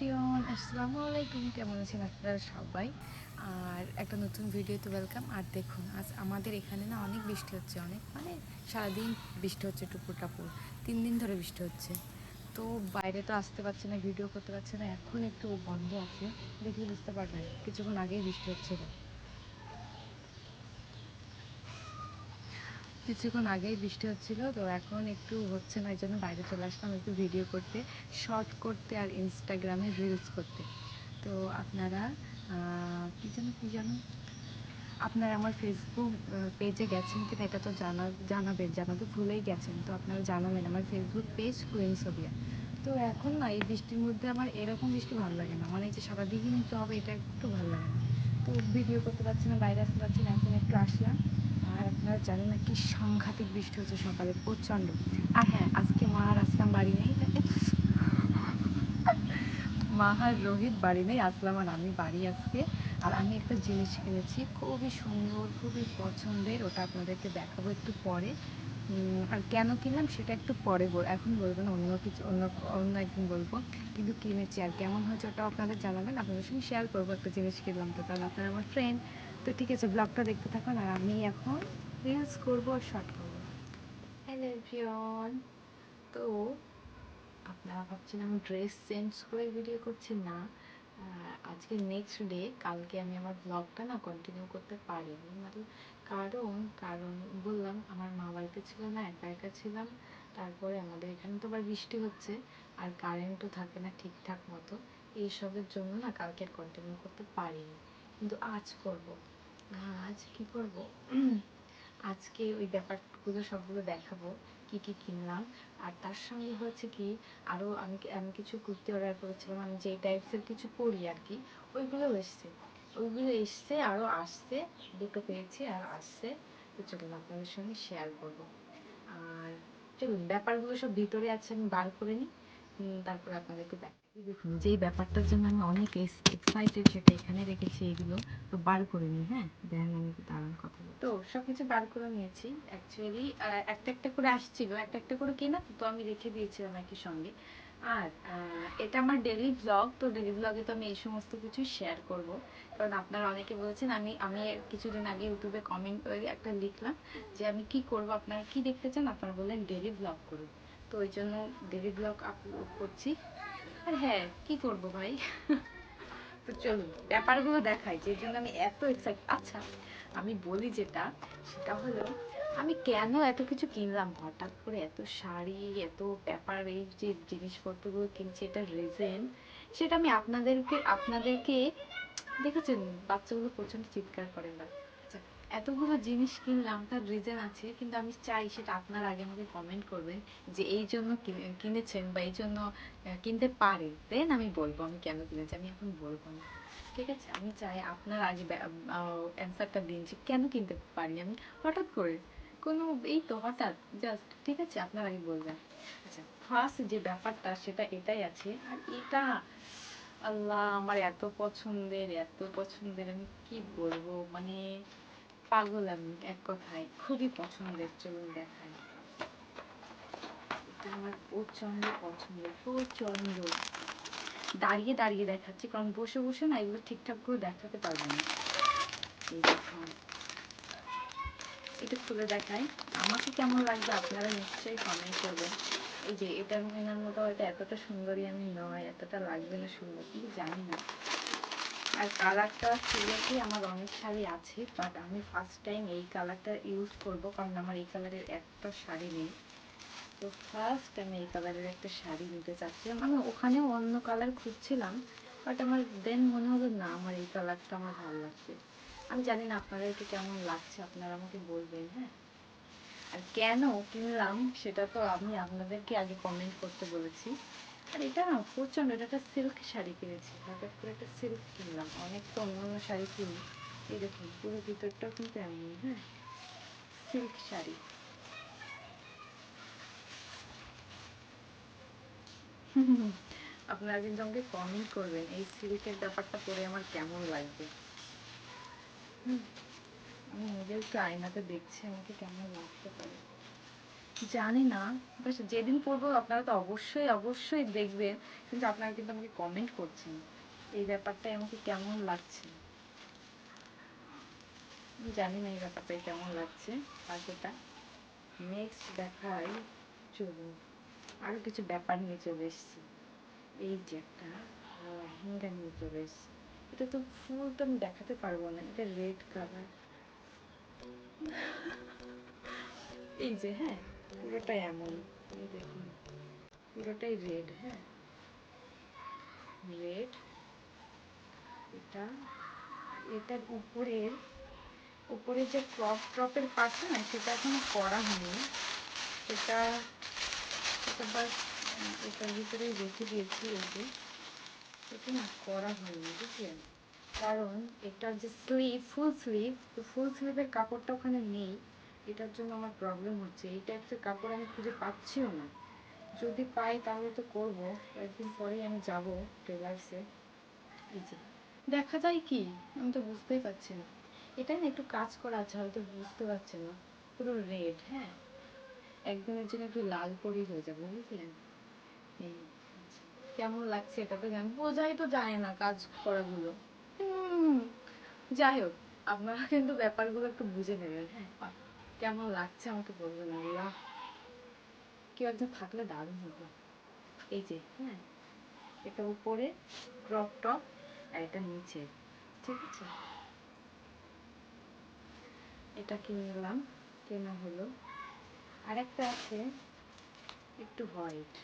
Everyone, আসসালামু আলাইকুম। কেমন আছেন আপনারা সবাই? আর একটা নতুন ভিডিওতে ওয়েলকাম আর দেখুন, আজ আমাদের এখানে না অনেক বৃষ্টি হচ্ছে, অনেক। মানে সারাদিন বৃষ্টি হচ্ছে, টুপুর টাপুর। তিন দিন ধরে বৃষ্টি হচ্ছে। তো বাইরে তো আসতে পারছে না ভিডিও করতে পারছে না। এখন একটু বন্ধ আছে। দেখে বুঝতে পারবেন, কিছুক্ষণ আগেই বৃষ্টি হচ্ছিল। কিছুক্ষণ আগেই বৃষ্টি হচ্ছিল, তো এখন একটু হচ্ছে না, এই জন্য বাইরে চলে আসলাম একটু ভিডিও করতে শর্ট করতে আর ইনস্টাগ্রামে রিলস করতে। তো আপনারা কি যেন, কি জানো আপনারা আমার ফেসবুক পেজে গেছেন কিনা এটা তো জানা, জানাবেন, জানাতে ভুলেই গেছেন। তো আপনারা জানাবেন, আমার ফেসবুক পেজ কুইন সোভিয়া তো এখন না, এই বৃষ্টির মধ্যে আমার এরকম বৃষ্টি ভালো লাগে না। মানে যে সারাদিন তো হবে, এটা একটু ভালো লাগে না। তো ভিডিও করতে পারছি না, বাইরে আসতে পারছি না, এখন একটু আসলাম। আপনারা জানেন না কি সাংঘাতিক বৃষ্টি হচ্ছে সকালে প্রচণ্ড। আর হ্যাঁ। আজকে মা আর আসলাম বাড়ি নেই মা আর রোহিত বাড়ি নেই আসলাম আর আমি বাড়ি আজকে। আর আমি একটা জিনিস কিনেছি খুবই সুন্দর খুবই পছন্দের ওটা আপনাদেরকে দেখাবো একটু পরে। আর কেন কিনলাম সেটা একটু পরে বল এখন বলব না অন্য কিছু অন্য অন্য একদিন বলব। কিন্তু কিনেছি আর কেমন হয়েছে ওটাও আপনাদের জানাবেন আপনাদের সঙ্গে শেয়ার করব একটা জিনিস কিনলাম তো তাহলে আপনারা আমার ফ্রেন্ড তো ঠিক আছে ব্লগটা দেখতে থাকুন আর আমি এখন রিলস করব আর শর্ট করব হ্যালো এভরিওয়ান। তো আপনারা ভাবছেন আমি ড্রেস চেঞ্জ করে ভিডিও করছি? না। আজকে নেক্সট ডে কালকে আমি আমার ব্লগটা না কন্টিনিউ করতে পারিনি। মানে কারণ কারণ বললাম, আমার মা বাড়িতে ছিল না, একা একা ছিলাম। তারপরে আমাদের এখানে তো আবার বৃষ্টি হচ্ছে, আর কারেন্টও থাকে না ঠিকঠাক মতো। এইসবের জন্য না কালকে কন্টিনিউ করতে পারিনি। কিন্তু আজ করব। আজ কি করব? আজকে ওই ব্যাপারগুলো সবগুলো দেখাবো, কি কি কিনলাম। আর তার সঙ্গে হচ্ছে কি আরও আমি আমি কিছু কুর্তি অর্ডার করেছিলাম, আমি যেই টাইপসের কিছু পরি আর কি, ওইগুলো এসছে। ওইগুলো এসছে আরও আসছে, দুটো পেয়েছি, আর আসছে। তো চলুন আপনাদের সঙ্গে শেয়ার করব। আর চলুন, ব্যাপারগুলো সব ভিতরে আছে, আমি বার করে নিই। তারপর আপনাদেরকে দেখ দেখুন, যেই ব্যাপারটার জন্য আমি অনেক এক্সাইটেড সেটা এখানে রেখেছি এগুলো তো বার করে নিই হ্যাঁ? দেখেন, আমি দাঁড়ান কথা বলি। তো সব কিছু বার করে নিয়েছি অ্যাকচুয়ালি একটা একটা করে আসছিল, একটা একটা করে কেনা, তো আমি রেখে দিয়েছিলাম একই সঙ্গে। আর এটা আমার ডেলি ব্লগ তো ডেলি ব্লগে তো আমি এই সমস্ত কিছু শেয়ার করব। কারণ আপনারা অনেকে বলেছেন, আমি আমি কিছুদিন আগে ইউটিউবে কমেন্ট একটা লিখলাম যে, আমি কি করব, আপনারা কি দেখতে চান, আপনারা বললেন ডেলি ব্লগ করুন। তো ওই জন্য ডেলি ব্লগ আপলোড করছি। আর হ্যাঁ কি করব ভাই? তো চলুন, ব্যাপারগুলো দেখাই, যে জন্য আমি এত এক্সাইট আচ্ছা আমি বলি যেটা, সেটা হলো, আমি কেন এত কিছু কিনলাম? হঠাৎ করে এত শাড়ি, এত ব্যাপার, এই যে জিনিসপত্রগুলো কিনছি, এটা রিজেন সেটা আমি আপনাদেরকে আপনাদেরকে, দেখেছেন? বাচ্চাগুলো প্রচণ্ড চিৎকার করে না? এতগুলো জিনিস কিনলাম, তার রিজন আছে, কিন্তু আমি চাই সেটা আপনার আগে আমাকে কমেন্ট করবেন যে এই জন্য কিনে- কিনেছেন বা এই জন্য কিনতে পারেন দেন আমি বলব আমি কেন কিনেছি, আমি এখন বলব না। ঠিক আছে? আমি চাই আপনার আগে অ্যান্সারটা দিন যে কেন কিনতে পারি আমি। হঠাৎ করে কোনো, এই তো হঠাৎ জাস্ট ঠিক আছে? আপনার আগে বলবেন। আচ্ছা ফার্স্ট যে ব্যাপারটা, সেটা এটাই আছে। আর এটা, আল্লাহ, আমার এত পছন্দের এত পছন্দের, আমি কি বলব? মানে পাগল আমি, এক কথায়। খুবই পছন্দের চলুন দেখাই এটা আমার প্রচণ্ড পছন্দের প্রচণ্ড দাঁড়িয়ে দাঁড়িয়ে দেখাচ্ছি, কারণ বসে বসে না এগুলো ঠিকঠাক করে দেখাতে পারব না। এই দেখুন এটা খুলে দেখাই। আমাকে কেমন লাগবে আপনারা নিশ্চয়ই কমেন্ট করবেন। এই যে এটা কেনার মতো হয়তো এতটা সুন্দরী আমি নয়, এতটা লাগবে না সুন্দর, কিন্তু জানি না। আর কালারটা সিরিয়াসলি আমার অনেক শাড়ি আছে বাট আমি ফার্স্ট টাইম এই কালারটা ইউজ করব কারণ আমার এই কালারের একটা শাড়ি নেই। তো ফার্স্ট আমি এই কালারের একটা শাড়ি নিতে চাচ্ছিলাম। আমি ওখানেও অন্য কালার খুঁজছিলাম বাট আমার দেন মনে হলো না, আমার এই কালারটা আমার ভালো লাগছে। আমি জানি না আপনাদেরকে কেমন লাগছে, আপনারা আমাকে বলবেন হ্যাঁ? আর কেন কিনলাম, সেটা তো আমি আপনাদেরকে আগে কমেন্ট করতে বলেছি। আর এটা না প্রচণ্ড এটা একটা সিল্ক শাড়ি কিনেছি। হঠাৎ করে একটা সিল্ক কিনলাম। অনেক তো অন্য অন্য শাড়ি কিনি। এই দেখুন, পুরো ভিতরটাও কিন্তু এমন হ্যাঁ? সিল্ক শাড়ি। আপনারা কিন্তু আমাকে কমেন্ট করবেন, এই সিল্কের ব্যাপারটা পরে আমার কেমন লাগবে। আমি নিজেও একটু আয়নাতে দেখছি, আমাকে কেমন লাগতে পারে। জানি না যেদিন পড়ব আপনারা তো অবশ্যই অবশ্যই দেখবেন। কিন্তু আপনারা কিন্তু আমাকে কমেন্ট করছেন। এই ব্যাপারটা আমাকে কেমন লাগছে? জানি না এই ব্যাপারটা কেমন লাগছে। পাখিটা নেক্সট দেখাই চলুন আরও কিছু ব্যাপার নিয়ে চলে এসেছি। এই যে একটা লেহেঙ্গা নিয়ে চলে এসেছি। এটা তো ফুল তো আমি দেখাতে পারব না, এটা রেড কালার এই যে হ্যাঁ। পুরোটা এমন। দেখুন, পুরোটাই রেড হ্যাঁ? রেড এটা, এটার উপরের উপরে যে ক্রপ ট্রপের পাশে না, সেটা এখনও করা হয়নি। সেটা সেটা বাস এটার ভিতরেই রেখে দিয়েছি এই যে। এটা না করা হয়নি, বুঝলেন? কারণ এটার যে স্লিভ ফুল স্লিভ তো ফুল স্লিভের কাপড়টা ওখানে নেই। এটার জন্য আমার প্রবলেম হচ্ছে। এই টাইপের কাপড় আমি খুঁজে পাচ্ছিও না। যদি পাই তাহলে তো করব। কয়েকদিন পরেই আমি যাব টেলার্সে এই যে। দেখা যায় কি? আমি তো বুঝতেই পারছি না। এটা না একটু কাজ করা আছে হয়তো বুঝতে পারছে না। পুরো রেড হ্যাঁ? একদিনের জন্য একটু লাল পরি হয়ে যাবে বুঝলেন এই। কেমন লাগছে এটা তো জানি। বোঝাই তো যায় না কাজ করাগুলো। হুম, যাই হোক আপনারা কিন্তু ব্যাপারগুলো একটু বুঝে নেবেন। হ্যাঁ। কেমন লাগছে আমাকে বলবেন, আল্লাহ। কেউ একজন থাকলে দারুণ হতো। এই যে হ্যাঁ এটা উপরে ক্রপ টপ আর এটা নিচে, ঠিক আছে? এটা কিনে নিলাম, কেনা হলো। আরেকটা আছে, একটু হোয়াইট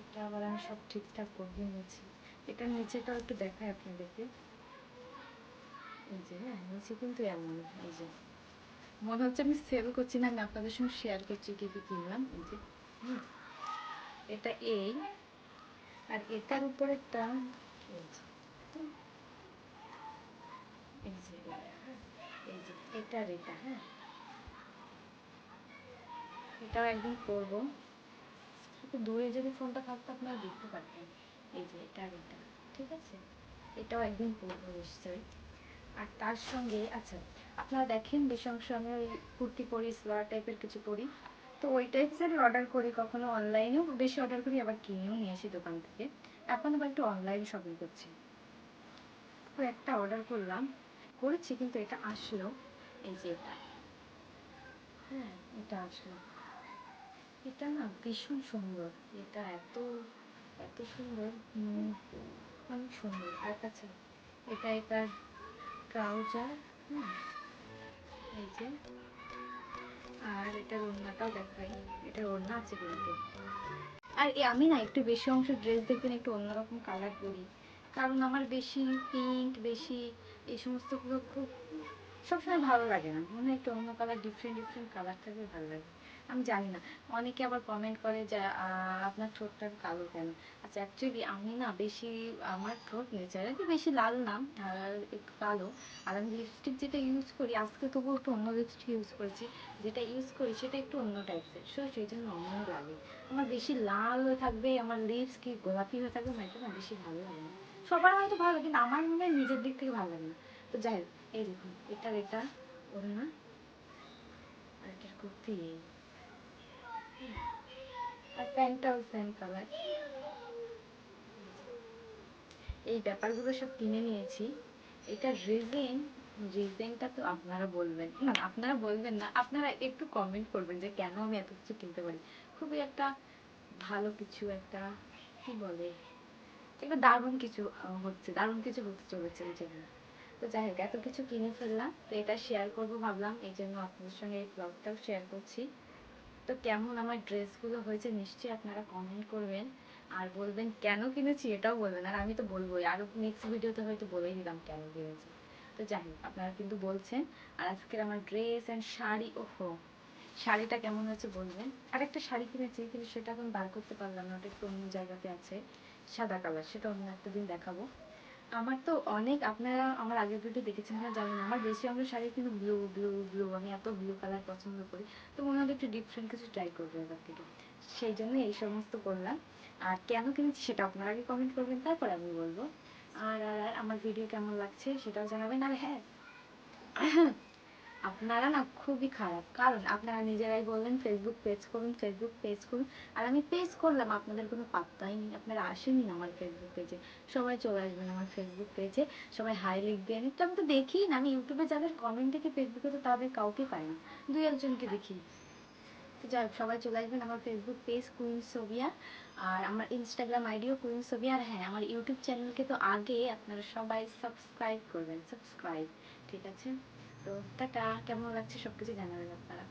এটা আবার আমি সব ঠিকঠাক করে নিয়েছি। এটার নিচেটাও একটু দেখাই আপনাদেরকে। এই যে হ্যাঁ নিচে কিন্তু এমন, এই যে মনে হচ্ছে আমি সেল করছি না, আমি আপনাদের সঙ্গে শেয়ার করছি কি কিনলাম, এই যে। এটা এই, আর এটার উপরেরটা একটা। এই যে। এই যে, এটা হ্যাঁ এটাও একদিন করব দূরে যদি ফোনটা থাকতো, আপনারা দেখতে এই যে, এটা এটা, ঠিক আছে এটাও একদিন করব, নিশ্চয়ই আর তার সঙ্গে আচ্ছা আপনারা দেখেন বেশি অংশ আমি ওই কুর্তি পরি, সালোয়ার টাইপের কিছু পরি। তো ওই টাইপসেরই অর্ডার করি কখনো অনলাইনেও বেশি অর্ডার করি, আবার কিনেও নিয়ে আসি দোকান থেকে। এখন আবার একটু অনলাইন শপিং করছি। তো একটা অর্ডার করলাম। করেছি, কিন্তু এটা আসলো। এই যে এটা। হ্যাঁ এটা আসলো। এটা না ভীষণ সুন্দর। এটা এত এত সুন্দর। অনেক সুন্দর। আর আচ্ছা এটা এটার ট্রাউজার এই যে, আর এটার ওড়নাটাও দেখাই, এটা ওড়না আছে কিন্তু। আর আমি না একটু বেশি অংশ ড্রেস দেখবেন একটু অন্যরকম কালার করি, কারণ আমার বেশি পিঙ্ক বেশি এই সমস্তগুলো খুব সবসময় ভালো লাগে না। মনে হয় একটু অন্য কালার ডিফারেন্ট ডিফারেন্ট কালার থাকলে ভালো লাগে। আমি জানি না। অনেকে আবার কমেন্ট করে যে আপনার ঠোঁটটা কালো কেন? আচ্ছা অ্যাকচুয়ালি আমি না বেশি, আমার ঠোঁট নেচারালি বেশি লাল না কালো। আর আমি লিপস্টিক যেটা ইউজ করি, আজকে তবুও একটু অন্য লিপস্টিক ইউজ করেছি। যেটা ইউজ করি, সেটা একটু অন্য টাইপের সো, সেই জন্য অন্য লাগে। আমার বেশি লাল হয়ে থাকবে, আমার লিপস কি গোলাপি হয়ে থাকবে এটা না বেশি ভালো লাগে না। সবার হয়তো ভালো লাগে কিন্তু আমার মনে হয় নিজের দিক থেকে ভালো লাগে না। তো যাই হোক, এই দেখুন, এটার এটা ওর না আর এটার কুর্তি এই। এই ব্যাপারগুলো সব কিনে নিয়েছি। এটা তো আপনারা বলবেন। না, আপনারা বলবেন না, আপনারা একটু কমেন্ট করবেন যে কেন আমি এত কিছু কিনতে পারি। খুবই একটা ভালো কিছু, একটা কি বলে, একটা দারুণ কিছু হচ্ছে, দারুণ কিছু হতে চলেছে এই জন্য। তো যাই হোক, এত কিছু কিনে ফেললাম, তো এটা শেয়ার করব ভাবলাম। এই জন্য আপনাদের সঙ্গে এই ব্লগটাও শেয়ার করছি। তো কেমন আমার ড্রেসগুলো হয়েছে নিশ্চয়ই আপনারা কমেন্ট করবেন। আর বলবেন, কেন কিনেছি? এটাও বলবেন। আর আমি তো বলবোই, আরও নেক্সট ভিডিওতে হয়তো বলেই দিলাম কেন কিনেছি। তো যাই হোক, আপনারা কিন্তু বলছেন। আর আজকের আমার ড্রেস অ্যান্ড শাড়ি, ওহো, শাড়িটা কেমন হয়েছে বলবেন? আর একটা শাড়ি কিনেছি, কিন্তু সেটা এখন বার করতে পারলাম না, ওটা একটু অন্য জায়গাতে আছে, সাদা কালার সেটা অন্য একটা দিন দেখাবো। আমার তো অনেক আপনারা আমার আগের ভিডিও দেখেছেন না। জানেন আমার বেশি অংশ শাড়ি কিন্তু ব্লু ব্লু ব্লু আমি এত ব্লু কালার পছন্দ করি। তো মনে হলো একটু ডিফারেন্ট কিছু ট্রাই করব এবার থেকে। সেই জন্য এই সমস্ত করলাম। আর কেন কিনেছি সেটা আপনারা আগে কমেন্ট করবেন, তারপর আমি বলব। আর আর আমার ভিডিও কেমন লাগছে সেটাও জানাবেন। আর হ্যাঁ আপনারা না খুবই খারাপ। কারণ আপনারা নিজেরাই বললেন ফেসবুক পেজ করুন ফেসবুক পেজ করুন। আর আমি পেজ করলাম, আপনাদের কোনো পাত্তাই নেই। আপনারা আসেনই না আমার ফেসবুক পেজে সবাই চলে আসবেন আমার ফেসবুক পেজে সবাই হাই লিখবেন। তো আমি তো দেখি না। আমি ইউটিউবে যাদের কমেন্ট দেখি ফেসবুকে তো তাদের কাউকে পাই না। দুই একজনকে দেখি। যাই সবাই চলে আসবেন আমার ফেসবুক পেজ কুইন সোভিয়া আর আমার ইনস্টাগ্রাম আইডিও কুইন সোভিয়া আর হ্যাঁ আমার ইউটিউব চ্যানেলকে তো আগে আপনারা সবাই সাবস্ক্রাইব করবেন। সাবস্ক্রাইব ঠিক আছে? তো টাটা কেমন লাগছে সবকিছু জানাবেন আপনারা।